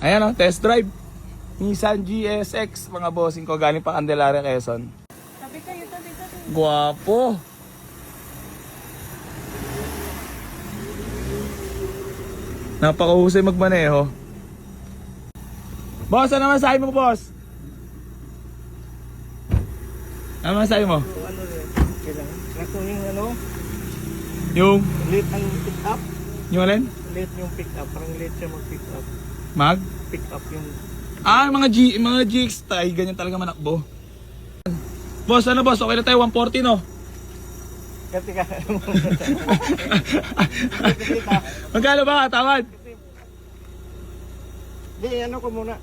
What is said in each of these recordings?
Ayan o, test drive. Nissan GSX, mga bossing ko, galing pa Candelaria, Quezon. Sabi kayo, tabi tabi. Guwapo. Napakahusay magmaneho. Boss, ano masahe mo, boss? Ano masahe mo? Ano kailangan. Kaso yung ano, Yung, late ang pick up. yung alin? Late yung pick up. Parang late siya mag-pick up. Mag? Pick up yung... Ah, mga G, mga GX tayo, ganyan talaga manakbo. Boss, ano boss? Okay na tayo, 140 no? Kasi ka... Magkano ba tawad? Di, ano ko muna.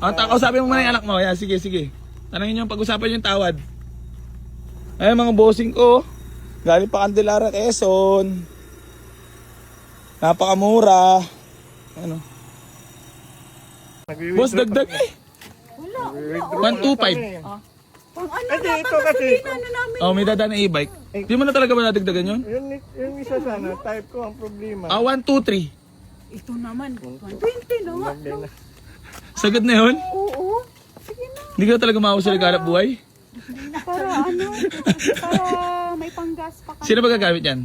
Ang takaw sabi mo muna yung anak mo. Yan, sige, sige. Tanangin nyo, pag-usapan yung tawad. Ayun mga bossing ko. Galing pa Candelaria, Quezon. Napakamura. Ano? Boss, dagdag eh. Wala. 125. Withdraw kami. Pang ano Kasi dapat ito kasi- sasabihin na namin. Oh, may dadaan na e-bike. Di mo na talaga ba nadagdagan yun? Yun, yung isa sana, type ko ang problema. Ah, 1, 2, 3. Ito naman, 120 na nga. Lagay na. Sagad na yun? Oo. Sige na. Hindi ka talaga maawos sa naghanap buhay? Para ano, para may panggas pa kami. Sino ba gagamit yan?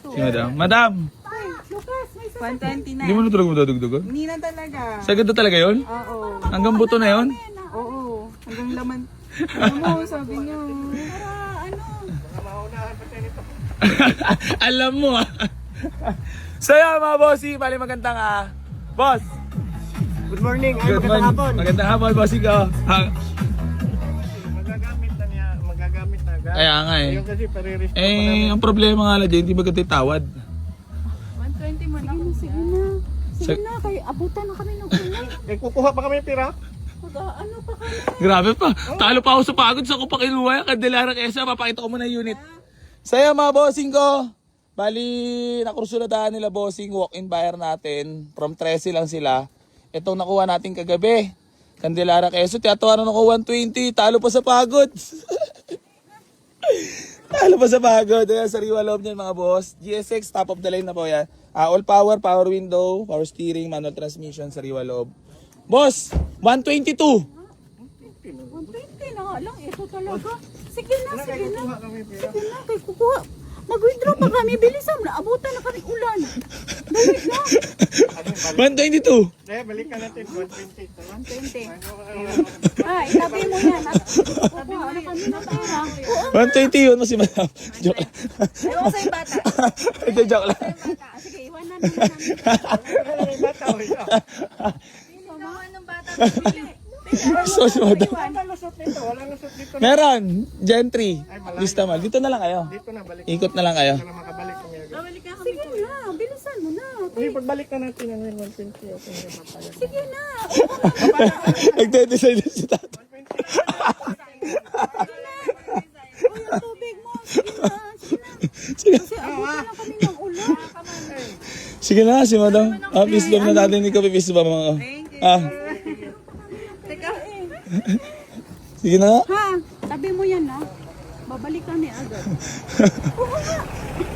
Si madam. Madam, Ay, Lucas, may sasabihin. 120 na. hindi mo na talaga madadagdagan? Hindi na talaga. Sagad na talaga yun? Oo. Hanggang buto na yun? Oo. Hanggang laman. Ano mo, sabi niyo. Para ano, Maunahan pa tayo nito. Alam mo ah. so yun mga bossy, bali magandang ah. Boss, Good morning. Ay, good magandang morning. hapon. Magandang hapon, bossy ko. Ha- Magagamit na niya. Magagamit na agad. Kaya nga eh. Yung kasi pare-restore pa Eh, ang problema nga lang dyan, hindi ba ganda yung tawad? Sa- na, kay abutan na kami ng ulan. Eh, kukuha pa kami ng pira. Mag ano pa kami. Grabe pa. Talo pa ako sa pagod sa ko pa kinuha. Kandelara kesa, papakita ko muna yung unit. Saya mga bossing ko. Bali, nakursuladaan nila bossing walk-in buyer natin. From 13 lang sila. Itong nakuha natin kagabi. Candelara Quezon, tiyatawanan ako 120. Talo pa sa pagod. Talo pa sa pagod. Ayan, sariwa loob niyan mga boss. GSX, top of the line na po yan. Ah, all power, power window, power steering, manual transmission, sariwa loob. Boss, 122. 120 na lang, ito talaga. Sige na, sige na. Sige na, kukuha. Mag-withdraw pa kami, bilisan na. Abutan na kami ulan. Dali na. 122. Eh, balikan natin. 120. Tama? 120. Ah, itabi mo yan. At kukuha na kami ng pera. Oo. 120 yun mo si madam. Joke lang. Ayaw ko sa yung bata. Ito joke lang. Ah, Sige, iwanan na namin. Bata, wala. Ginawa ng bata. So si madam. Wala lusot nito. Wala lusot dito. Meron. Gentry. Lista mal. Dito na lang kayo. Dito na, balik. Ikot na lang kayo. Para makabalik kami agad. Babalik na kami. Sige na, bilisan mo na. Hindi, pagbalik na natin ang 120. Okay, na papayag. Sige na. Nagde-decide si tata. Uy, ang tubig mo. Sige na. Sige. Sige na. Kasi abutan na kami ng ulan. Sige na si madam. Ah, peace bomb na natin. Hindi ka peace bomb mga. Ah, Teka. sige na. Ha? Tabi mo yan ha. Babalik kami agad.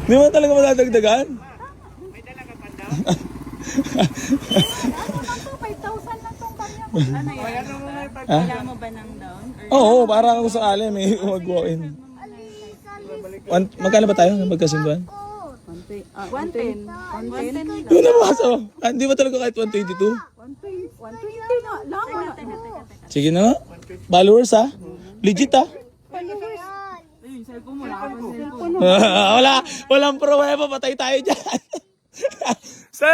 Hindi mo talaga madadagdagan. 5,000 lang tong kanya. Ano yan? Kailangan mo ba ng down? Oo, para kung sakali may mag-walk-in. One, magkano ba tayo? Magkasunduan? 110. 110. Yun na baso. Ah, Hindi ba talaga kahit 122? 120, 120 na lang. Wala. Sige na. Followers ha? Legit ha? Followers. Ayun, cellphone mo. Wala ka pang cellphone. wala, walang pruweba, patay tayo dyan. so,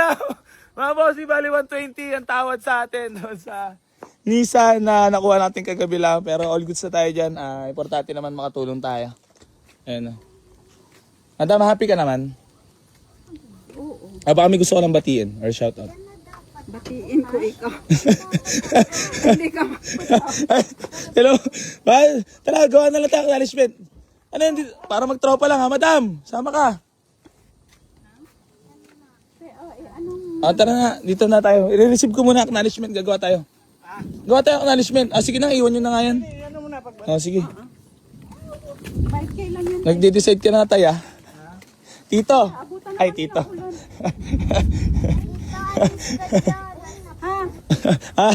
mga boss, bali 120 ang tawad sa atin doon sa Nissan na nakuha natin kagabi lang. Pero all goods na tayo dyan. Ah, importante naman makatulong tayo. Ayun na. Madam, happy ka naman? Oo. Ah, baka may gusto ko lang batiin or shout out. Batiin ko ikaw. Hindi ka. Hello? Ba, tara, gawa na lang tayo acknowledgement. Ano yun? Di- Para magtropa lang ha, madam. Sama ka. Ah, tara na. Dito na tayo. I-receive ko muna acknowledgement. Gagawa tayo. Gawa tayo acknowledgement. Ah, sige na. Iwan nyo na nga yan. Ano muna, pag Ah, sige. 5K lang yan. Nagde-decide ka na tayo. ah. Tito. Ay, tito. Ha? Ah,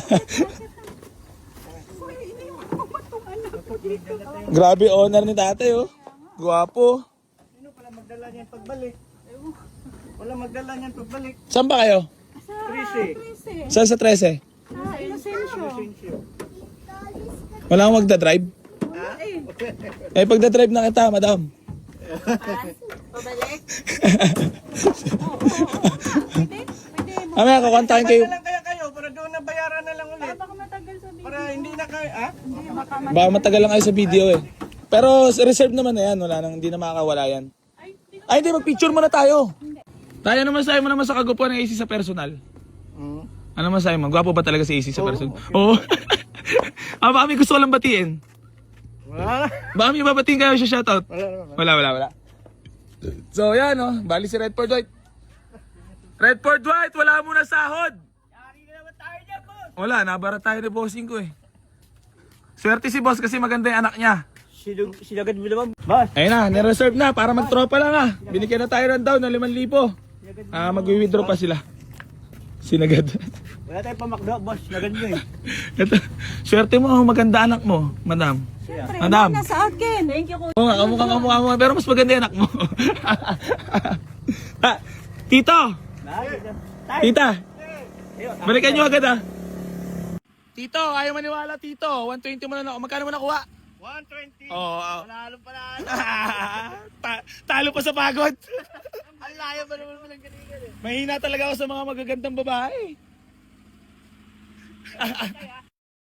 Uy, iniwan mo ba itong anak ko dito? Grabe owner ni tatay oh. Guwapo. Sino pala magdala niyan pagbalik? Wala magdala niyan pagbalik. Saan ba kayo? Sa Trece. Trece. Saan sa 13? Sa Inocencio. Wala akong magdadrive? Wala eh. Pagdadrive na kita, madam. Pabalik? Oo, oo, oo. Pwede? Pwede. Mamaya, kakontakin kayo. Lang kayo para doon na bayaran na lang ulit. Baka matagal sa video. Para hindi na kayo, ah? Baka matagal lang kayo sa video eh. Pero reserve naman na yan. Wala nang, hindi na makakawala yan. Ay, hindi. Mag-picture muna tayo. Tayo naman sa'yo mo naman sa kagupuan ng AC sa personal. Hmm. Ano man sa'yo mo? Gwapo ba talaga si AC sa personal? Oo. ah, baka may gusto ko lang batiin. Wala. Baka may babatiin kayo siya shoutout. Wala naman. Wala, wala, wala. So, yan, oh. Bali si Redford White. Redford White, wala muna sahod. Wala, nabara tayo ni bossing ko eh. Swerte si boss kasi maganda yung anak niya. Silog, silagad mo naman. Boss. Ayun na, nireserve na para magtropa lang ah. Binigyan na tayo ng down ng 5,000. Ah, mag-withdraw pa sila. Sinagad. Wala tayong pamakdo, boss. Silagad mo eh. Ito, swerte mo, oh, maganda anak mo, madam. Siyempre, Madam. na sa akin. Thank you, Oo nga, kamukha kamukha mo, pero mas maganda yung anak mo. ah, tito! Tita! Balikan nyo agad ah. Tito, ayaw maniwala tito. 120 mo na na. Magkano mo nakuha? 120. Oo. Oh, Panalo pala. Ta- talo pa sa pagod. Ang layo ba naman mo ng kanina eh. Mahina talaga ako sa mga magagandang babae.